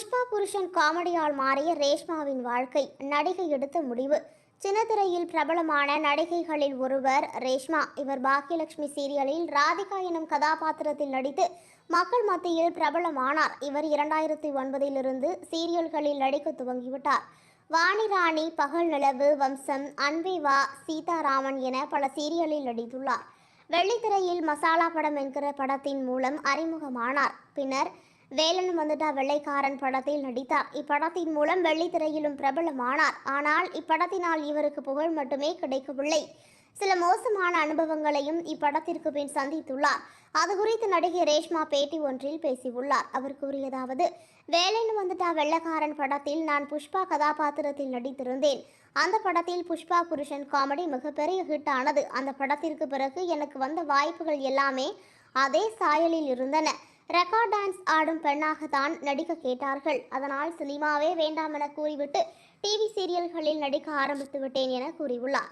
புஷ்பா புருஷன் காமெடியால் மாறிய ரேஷ்மாவின் வாழ்க்கை நடிகை எடுத்த முடிவு. சின்னத்திரையில் பிரபலமான நடிகைகளில் ஒருவர் ரேஷ்மா. இவர் பாக்கியலட்சுமி சீரியலில் ராதிகா எனும் கதாபாத்திரத்தில் நடித்து மக்கள் மத்தியில் பிரபலமானார். இவர் இரண்டாயிரத்தி ஒன்பதிலிருந்து சீரியல்களில் நடிக்க துவங்கிவிட்டார். வாணிராணி பகல் நிலவு வம்சம் அன்பிவா சீதாராமன் என பல சீரியலில் நடித்துள்ளார். வெள்ளித்திரையில் மசாலா படம் என்கிற படத்தின் மூலம் அறிமுகமானார். பின்னர் வேலன் வந்துட்டா வெள்ளைக்காரன் படத்தில் நடித்தார் இப்படத்தின் மூலம் வெள்ளித்திரையிலும் பிரபலமானார். ஆனால் இப்படத்தினால் இவருக்கு புகழ் மட்டுமே கிடைக்கவில்லை. சில மோசமான அனுபவங்களையும் இப்படத்திற்கு பின் சந்தித்துள்ளார். அது குறித்து நடிகை ரேஷ்மா பேட்டி ஒன்றில் பேசியுள்ளார். அவர் கூறியதாவது வேலைன்னு வந்துட்டா வெள்ளக்காரன் படத்தில் நான் புஷ்பா கதாபாத்திரத்தில் நடித்திருந்தேன். அந்த படத்தில் புஷ்பா புருஷன் காமெடி மிகப்பெரிய ஹிட் ஆனது அந்த படத்திற்கு பிறகு எனக்கு வந்த வாய்ப்புகள் எல்லாமே அதே சாயலில் இருந்தன. ரெக்கார்ட் டான்ஸ் ஆடும் பெண்ணாகத்தான் நடிக்க கேட்டார்கள். அதனால் சினிமாவே வேண்டாம் என கூறிவிட்டு டிவி சீரியல்களில் நடிக்க ஆரம்பித்து விட்டேன் என கூறியுள்ளார்.